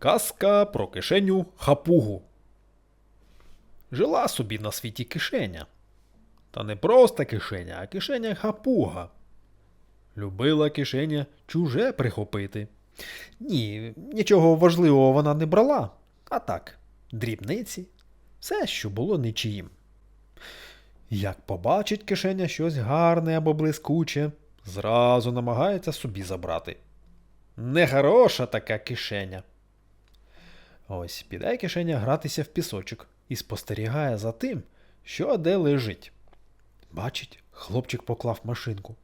Казка про кишеню хапугу. Жила собі на світі кишеня. Та не просто кишеня, а кишеня хапуга. Любила кишеня чуже прихопити. Ні, нічого важливого вона не брала. А так, дрібниці, все, що було нічиїм. Як побачить кишеня щось гарне або блискуче, зразу намагається собі забрати. Нехороша така кишеня. Ось піде кишеня гратися в пісочок і спостерігає за тим, що де лежить. Бачить, хлопчик поклав машинку.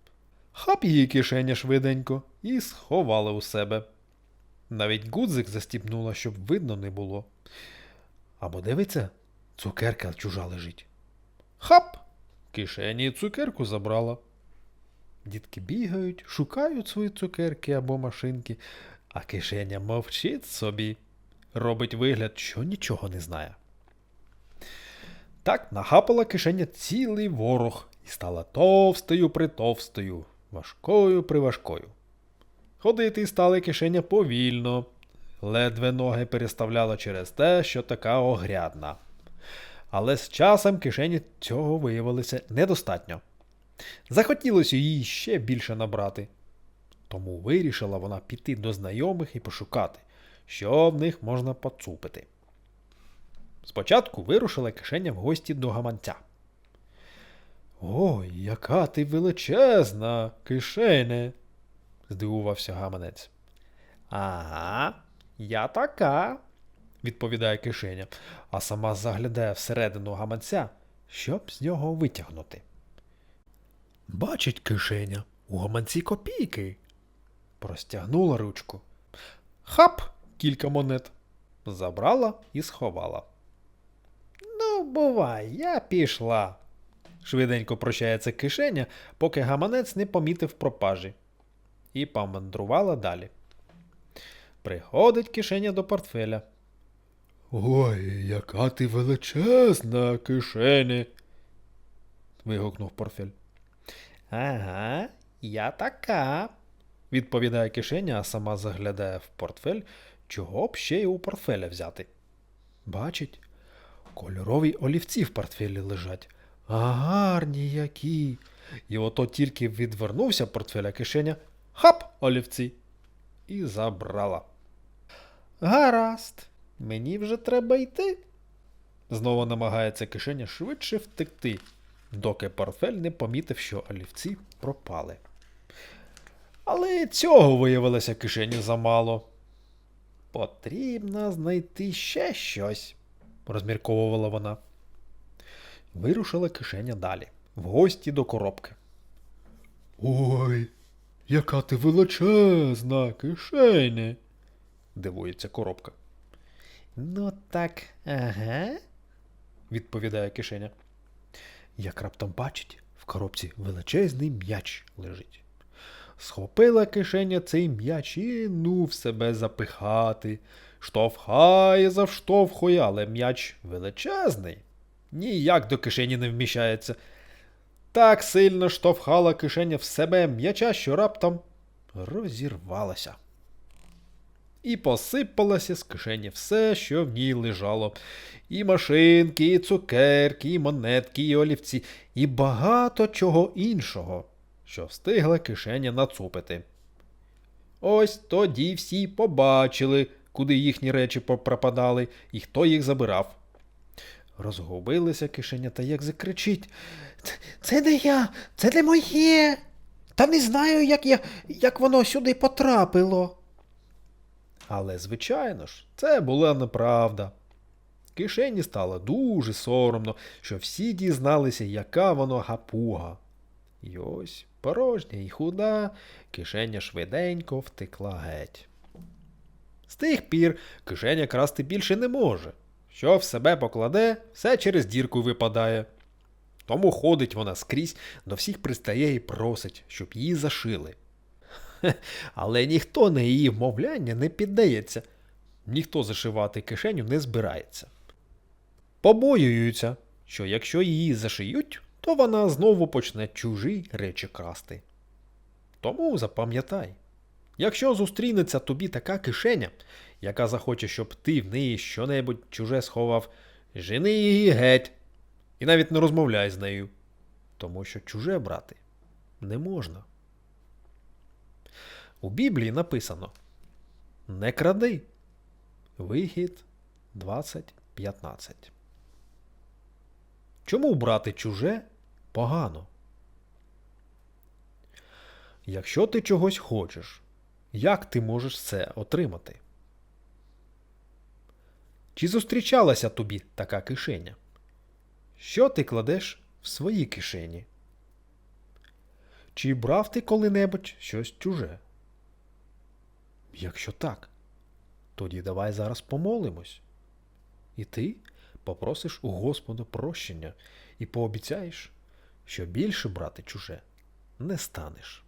Хап її кишеня швиденько і сховала у себе. Навіть гудзик застібнула, щоб видно не було. Або дивиться, цукерка чужа лежить. Хап! Кишені цукерку забрала. Дітки бігають, шукають свої цукерки або машинки, а кишеня мовчить собі, робить вигляд, що нічого не знає. Так нахапала кишеня цілий ворог і стала товстою притовстою, важкою приважкою. Ходити стала кишеня повільно, ледве ноги переставляла через те, що така огрядна. Але з часом кишені цього виявилося недостатньо. Захотілося їй ще більше набрати. Тому вирішила вона піти до знайомих і пошукати, що в них можна поцупити. Спочатку вирушила кишеня в гості до гаманця. Ой, яка ти величезна, кишене, здивувався гаманець. Ага, я така, відповідає кишеня, а сама заглядає всередину гаманця, щоб з нього витягнути. Бачить кишеня, у гаманці копійки. Простягнула ручку. Хап, кілька монет. Забрала і сховала. Ну, бувай, я пішла. Швиденько прощається кишеня, поки гаманець не помітив пропажі. І помандрувала далі. Приходить кишеня до портфеля. Ой, яка ти величезна, кишеня. вигукнув портфель. Ага, я така, відповідає кишеня, а сама заглядає в портфель, чого б ще й у портфеля взяти. Бачить, кольорові олівці в портфелі лежать. А гарні які. І ото тільки відвернувся портфеля кишеня, хап, олівці, і забрала. Гаразд, мені вже треба йти. Знову намагається кишеня швидше втекти, доки портфель не помітив, що олівці пропали. Але цього виявилося кишені замало. Потрібно знайти ще щось, розмірковувала вона. Вирушила кишеня далі, в гості до коробки. Ой, яка ти величезна кишеня, дивується коробка. Ну так, ага, відповідає кишеня. Як раптом бачить, в коробці величезний м'яч лежить. Схопила кишеня цей м'яч і ну в себе запихати. Штовхає, завштовхує, але м'яч величезний. Ніяк до кишені не вміщається. Так сильно штовхала кишеня в себе м'яча, що раптом розірвалася. І посипалося з кишені все, що в ній лежало. І машинки, і цукерки, і монетки, і олівці, і багато чого іншого, що встигла кишеня нацупити. Ось тоді всі побачили, куди їхні речі попропадали, і хто їх забирав. Розгубилися кишеня та як закричить. Це не я, це не моє. Та не знаю, як я, як воно сюди потрапило. Але, звичайно ж, це була неправда. Кишені стало дуже соромно, що всі дізналися, яка воно гапуга. І ось порожня і худа, кишеня швиденько втекла геть. З тих пір кишеня красти більше не може. Що в себе покладе, все через дірку випадає. Тому ходить вона скрізь, до всіх пристає і просить, щоб її зашили. Але ніхто на її вмовляння не піддається, ніхто зашивати кишеню не збирається. Побоюються, що якщо її зашиють, то вона знову почне чужі речі красти. Тому запам'ятай, Якщо зустрінеться тобі така кишеня, яка захоче, щоб ти в неї щонебудь чуже сховав, жени її геть. І навіть не розмовляй з нею. Тому що чуже брати не можна. У Біблії написано: Не кради. Вихід 20.15. Чому брати чуже погано? Якщо ти чогось хочеш, як ти можеш це отримати? Чи зустрічалася тобі така кишеня? Що ти кладеш в свої кишені? Чи брав ти коли-небудь щось чуже? Якщо так, тоді давай зараз помолимось. І ти попросиш у Господа прощення і пообіцяєш, що більше брати чуже не станеш.